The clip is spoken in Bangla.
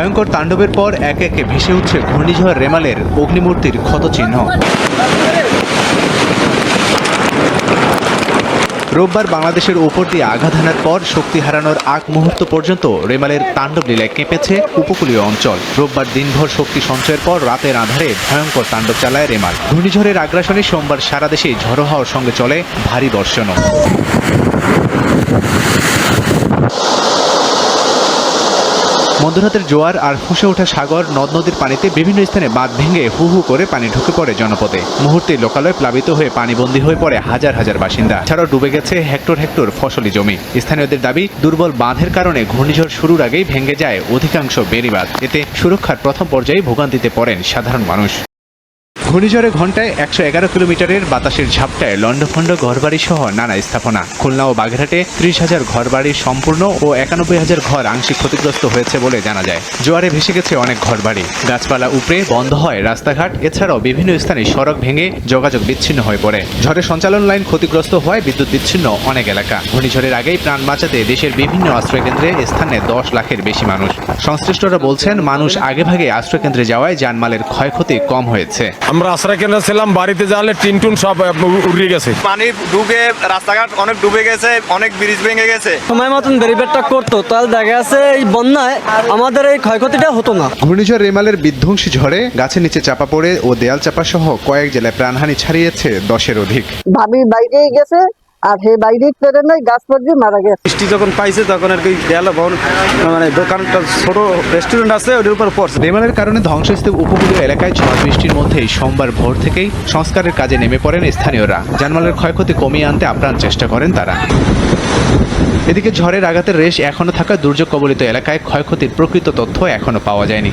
ভয়ঙ্কর তাণ্ডবের পর একে একে ভেসে উঠছে ঘূর্ণিঝড় রেমালের অগ্নিমূর্তির ক্ষতচিহ্ন। রোববার বাংলাদেশের ওপর দিয়ে আঘাত হানার পর শক্তি হারানোর আগ মুহূর্ত পর্যন্ত রেমালের তাণ্ডব লীলায় কেঁপেছে উপকূলীয় অঞ্চল। রোববার দিনভর শক্তি সঞ্চয়ের পর রাতের আধারে ভয়ঙ্কর তাণ্ডব চালায় রেমাল। ঘূর্ণিঝড়ের আগ্রাসনে সোমবার সারা দেশে ঝড়ো হওয়ার সঙ্গে চলে ভারী বর্ষণও। মধ্যরাতের জোয়ার আর ফুসে ওঠা সাগর, নদ নদীর পানিতে বিভিন্ন স্থানে বাঁধ ভেঙে হু হু করে পানি ঢুকে পড়ে জনপদে। মুহূর্তে লোকালয় প্লাবিত হয়ে পানিবন্দী হয়ে পড়ে হাজার হাজার বাসিন্দা। ছাড়াও ডুবে গেছে হেক্টর হেক্টর ফসলি জমি। স্থানীয়দের দাবি, দুর্বল বাঁধের কারণে ঘূর্ণিঝড় শুরুর আগেই ভেঙে যায় অধিকাংশ বেড়িবাঁধ। এতে সুরক্ষার প্রথম পর্যায়ে ভোগান্তিতে পড়েন সাধারণ মানুষ। ঘূর্ণিঝড়ে ঘন্টায় একশো এগারো কিলোমিটারের বাতাসের ঝাপটায় লন্ডভন্ড ঘরবাড়ি সহ নানা স্থাপনা। খুলনা ও বাগেরহাটে ত্রিশ হাজার ঘরবাড়ি সম্পূর্ণ ও একানব্বই হাজার ঘর আংশিক ক্ষতিগ্রস্ত হয়েছে বলে জানা যায়। জোয়ারে ভেসে গেছে অনেক ঘরবাড়ি। গাছপালা উপড়ে বন্ধ হয় রাস্তাঘাট, এছাড়াও বিভিন্ন স্থানে সড়ক ভেঙে যোগাযোগ বিচ্ছিন্ন হয়ে পড়ে। ঝড়ে সঞ্চালন লাইন ক্ষতিগ্রস্ত হয় বিদ্যুৎ বিচ্ছিন্ন অনেক এলাকা। ঘূর্ণিঝড়ের আগেই প্রাণ বাঁচাতে দেশের বিভিন্ন আশ্রয়কেন্দ্রে স্থানে দশ লাখের বেশি মানুষ। সংশ্লিষ্টরা বলছেন, মানুষ আগেভাগে আশ্রয়কেন্দ্রে যাওয়ায় যানমালের ক্ষয়ক্ষতি কম হয়েছে। আমরা আশ্রয় কেন্দ্রে ছিলাম বাড়িতে জানলে টিন টুন সব উড়িয়ে গেছে। পানি ডুবে রাস্তাঘাট অনেক ডুবে গেছে অনেক ব্রিজ ভেঙে গেছে। সময় মতন ব্যারিকেডটা করতো তাহলে দেখা যাচ্ছে এই বন্যায় আমাদের এই ক্ষয়ক্ষতিটা হতো না। ঘূর্ণিঝড় রেমালের বিধ্বংসী ঝড়ে গাছের নিচে চাপা পড়ে ও দেয়াল চাপা সহ কয়েক জেলায় প্রাণহানি ছাড়িয়েছে দশের অধিক। ভাবি বাইরে গেছে আর হে বাইরে ট্রেনে গাছ পড়ে মারা গেছে। বৃষ্টি যখন পাইছে তখন আর কি দেয়াল ভবন মানে দোকানটা ছোট রেস্টুরেন্ট আছে ওটার উপর পড়ছে। রেমালের কারণে ধ্বংসস্তূপ উপকূলীয় এলাকায় ঝড় বৃষ্টির মধ্যেই সোমবার ভোর থেকেই সংস্কারের কাজে নেমে পড়েন স্থানীয়রা। জানমালের ক্ষয়ক্ষতি কমিয়ে আনতে আপ্রাণ চেষ্টা করেন তারা। এদিকে ঝড়ের আঘাতের রেশ এখনও থাকা দুর্যোগ কবলিত এলাকায় ক্ষয়ক্ষতির প্রকৃত তথ্য এখনও পাওয়া যায়নি।